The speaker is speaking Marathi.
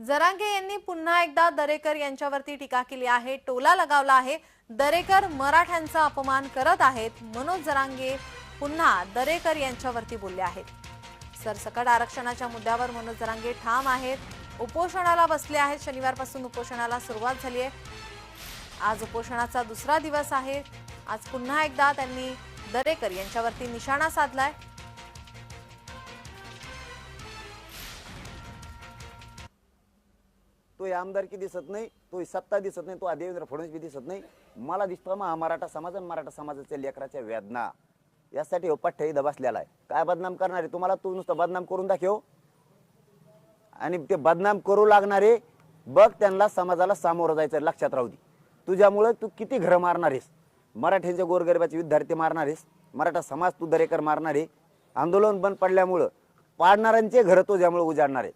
जरांगे यांनी पुन्हा एकदा दरेकर यांच्यावरती टीका केली आहे टोला लगावला आहे. दरेकर मराठ्यांचा अपमान करत आहेत. मनोज जरांगे पुन्हा दरेकर यांच्यावरती बोलले आहेत. सरसकट आरक्षणाच्या मुद्द्यावर मनोज जरांगे ठाम आहेत. उपोषणाला बसले आहेत. शनिवारपासून उपोषणाला सुरुवात झाली आहे. आज उपोषणाचा दुसरा दिवस आहे. आज पुन्हा एकदा त्यांनी दरेकर यांच्यावरती निशाणा साधलाय. तो आमदारकी दिसत नाही तो सत्ता दिसत नाही तो देवेंद्र फडणवीस बी दिसत नाही. मला दिसतो मग मराठा समाज आणि मराठा समाजाच्या लेकराच्या वेदना. यासाठी हो पठ्ठ इथं बसलेला आहे. काय बदनाम करणार आहे? तुम्हाला तू नुसतं बदनाम करून दाखव. आणि ते बदनाम करू लागणारे बघ त्यांना समाजाला सामोरं जायचं लक्षात राहू दे. तुझ्यामुळे तू किती घरं मारणार आहेस? मराठ्यांच्या गोरगरिबाचे विद्यार्थी मारणार आहेस? मराठा समाज तू दरेकर मारणार आहे? आंदोलन बंद पडल्यामुळं पाडणाऱ्यांचे घरं तुझ्यामुळे उजाडणार आहे